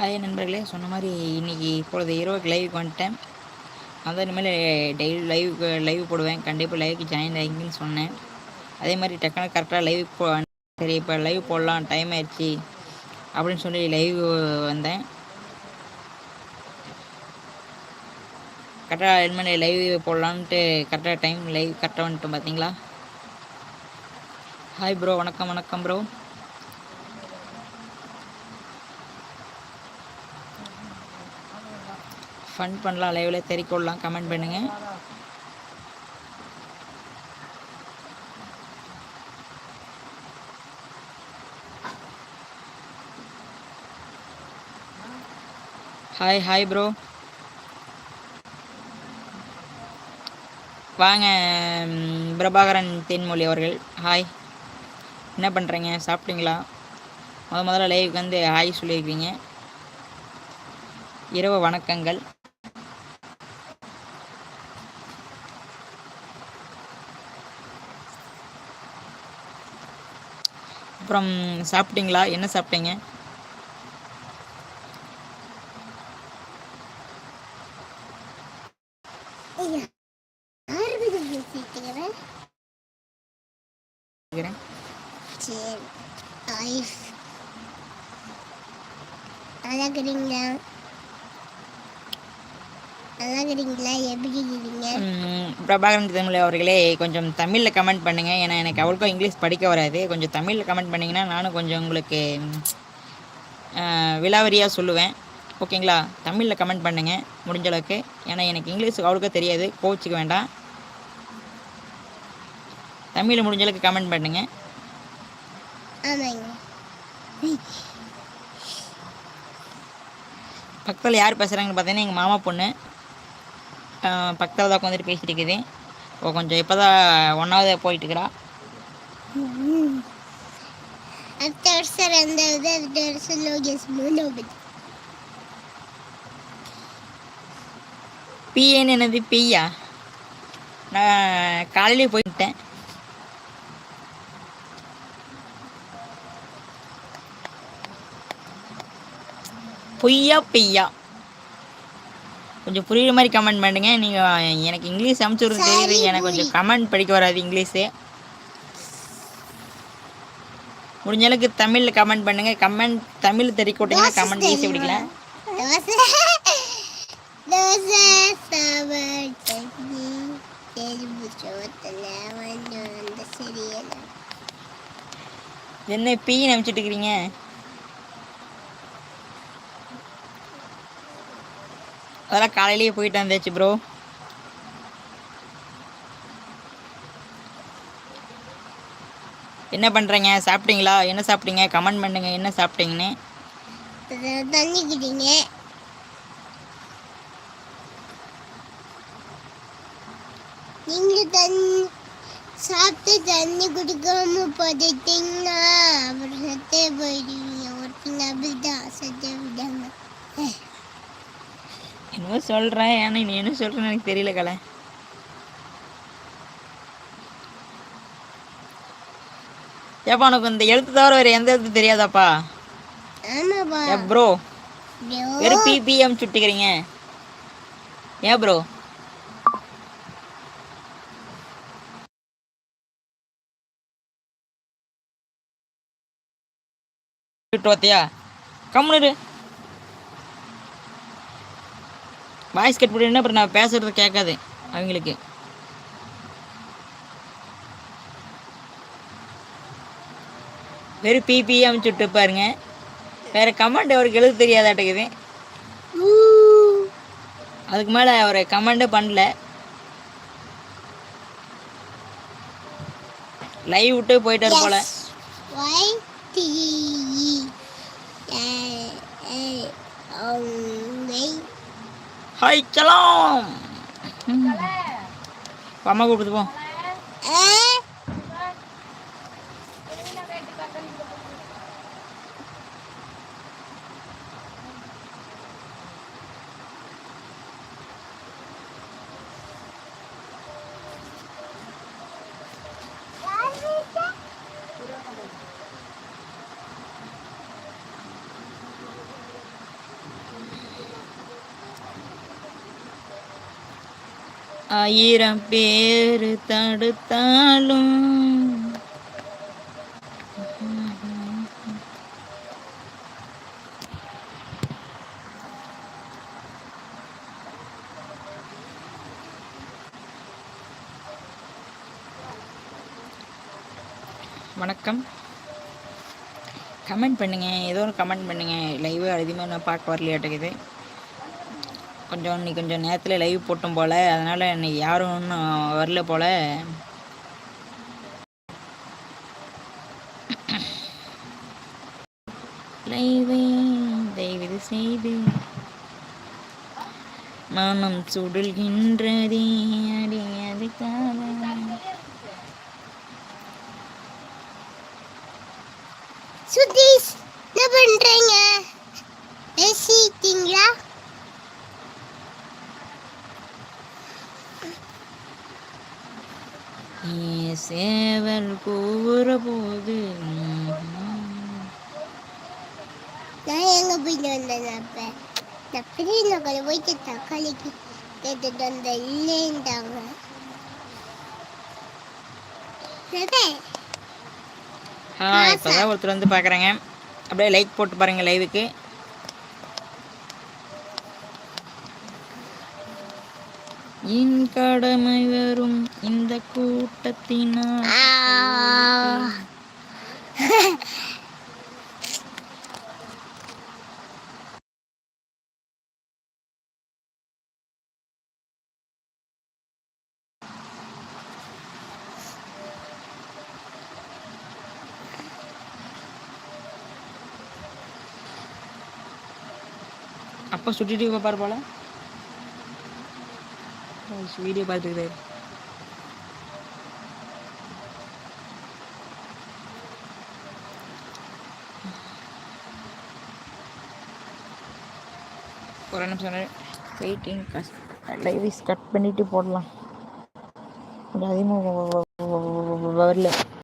Hi நண்பர்களே சொன்ன மாதிரி இன்றைக்கி இப்பொழுது இரவுக்கு லைவுக்கு வந்துட்டேன். அதான் இனிமேல் டெய்லி லைவுக்கு லைவ் போடுவேன். கண்டிப்பாக லைவுக்கு ஜாயின் ஆகிங்கன்னு சொன்னேன். அதே மாதிரி டக்குனு கரெக்டாக லைவ் போ சரி இப்போ லைவ் போடலாம் டைம் ஆயிடுச்சு அப்படின்னு சொல்லி லைவ் வந்தேன். கரெக்டாக இனிமேல் லைவ் போடலான்ட்டு கரெக்டாக டைம் லைவ் கரெக்டாக வந்துட்டோம் பார்த்தீங்களா ஹாய் ப்ரோ வணக்கம் வணக்கம் ப்ரோ ஃபன் பண்ணலாம் லைவில் தெரிக்கொள்ளலாம் கமெண்ட் பண்ணுங்கள் ஹாய் ஹாய் ப்ரோ வாங்க பிரபாகரன் தேன்மொழி அவர்கள். ஹாய் என்ன பண்ணுறீங்க சாப்பிட்டீங்களா? முத முதல்ல லைவுக்கு வந்து ஹாய் சொல்லியிருக்கீங்க. இரவு வணக்கங்கள். அப்புறம் சாப்பிட்டீங்களா என்ன சாப்பிட்டீங்க நல்லா பிரபாகரன் தமிழ் அவர்களே கொஞ்சம் தமிழில் கமெண்ட் பண்ணுங்கள் ஏன்னா எனக்கு அவ்வளோக்கும் இங்கிலீஷ் படிக்க வராது. கொஞ்சம் தமிழில் கமெண்ட் பண்ணிங்கன்னா நானும் கொஞ்சம் உங்களுக்கு விலாவரியாக சொல்லுவேன். ஓகேங்களா? தமிழில் கமெண்ட் பண்ணுங்கள் முடிஞ்ச அளவுக்கு. ஏன்னா எனக்கு இங்கிலீஷ் அவ்வளோக்கா தெரியாது. கோச்சுக்க வேண்டாம். தமிழில் முடிஞ்ச அளவுக்கு கமெண்ட் பண்ணுங்கள் பக்கத்தில் யார் பேசுகிறாங்கன்னு பார்த்தீங்கன்னா எங்கள் மாமா பொண்ணு. பக்கத்தில் தான் வந்துட்டு பேசிட்டு இருக்குது ஓ கொஞ்சம் இப்போ தான் ஒன்றாவது போயிட்டுருக்குறா. அடுத்த வருஷம் ரெண்டாவது அடுத்த வருஷம் லோகேஷ் மூணாவது. பிஏன்னு என்னது? பியா? நான் காலையிலே போயிட்டேன் பொய்யா பெய்யா? கொஞ்சம் புரியுற மாதிரி கமெண்ட் பண்ணுங்க. நீங்கள் எனக்கு இங்கிலீஷ் அமுச்சு தெரியுது. எனக்கு கொஞ்சம் கமெண்ட் படிக்க வராது இங்கிலீஷு. முடிஞ்ச அளவுக்கு தமிழில் கமெண்ட் பண்ணுங்க. கமெண்ட் தமிழ் தெரிவிக்கோட்டிங்கன்னா கமெண்ட் ஈஸியாக பிடிக்கலாம் என்ன பீ நினச்சிட்டு இருக்கிறீங்க? அதெல்லாம் காலையிலேயே போயிட்டு வந்தாச்சு ப்ரோ என்ன பண்ணுறீங்க சாப்பிட்டீங்களா? என்ன சாப்பிட்டீங்க? கமெண்ட் பண்ணுங்க. என்ன சாப்பிட்டீங்கன்னு. தண்ணிக்கிட்டீங்க நீங்கள் தண்ணி சாப்பிட்டு தண்ணி குடிக்காம போட்டுட்டீங்கன்னா அப்புறம் சத்தே போயிடுவீங்க. ஒருத்தங்க அப்படிதான் சத்தே விடாங்க என்னவோ சொல்கிறேன் ஏன்னா நீ என்ன சொல்கிறேன்னு எனக்கு தெரியல கலை. ஏப்பா உனக்கு இந்த எழுத்து தவிர வேறு எந்த எழுத்து தெரியாதாப்பா? ப்ரோ வெறும் பிபிஎம் சுட்டிக்கிறீங்க. ஏன் ப்ரோ பார்த்தியா கம்முனு வாய்ஸ் கட் பண்ணி அப்புறம் நான் பேசுறது கேட்காது அவங்களுக்கு. வெறும் பிபி அமைச்சுட்டு பாருங்க. வேற கமெண்ட் அவருக்கு எழுத தெரியாதாட்டுக்குது. அதுக்கு மேலே அவர் கமெண்டே பண்ணல. லைவ் விட்டு போயிட்டாரு போல. ஹாய் சலாம் அம்மா கூப்பிட்டு போ ஆயிரம் பேர் தடுத்தாலும். வணக்கம். கமெண்ட் பண்ணுங்க. ஏதோ ஒரு கமெண்ட் பண்ணுங்க. லைவ் அதிகமாக நான் பார்க்க வரலையாட்டுக்குது. கொஞ்சம் இன்னைக்கு கொஞ்சம் நேரத்தில் லைவ் போட்டோம் போல். அதனால் இன்னைக்கு யாரும் ஒன்றும் வரல போல். லைவை தயவு செய்து மனம் சுடுகின்றதே அடி அதுக்காக சுதீஷ் என்ன பண்ணுறீங்க பேசிட்டீங்களா? சேவல் கூற போது. நான் எங்க போயிட்டு வந்தேன் அப்ப. நான் நகர் போயிட்டு தக்காளிக்கு கேட்டுட்டு வந்தேன். இல்லைன்ட்டாங்க. அதே, ஆ இப்போதான் ஒருத்தர் வந்து பார்க்குறேங்க அப்படியே லைக் போட்டு பாருங்கள் லைவுக்கு என் கடமை வரும் இந்த கூட்டத்தினால். அப்போ சுட்டிட்டு பார்ப்பார் போல வீடியோ பார்த்துக்கிறேன் ஒரு நிமிஷம் வெயிட்டிங் லைவ் கட் பண்ணிட்டு போடலாம். அதிகமாக வரல.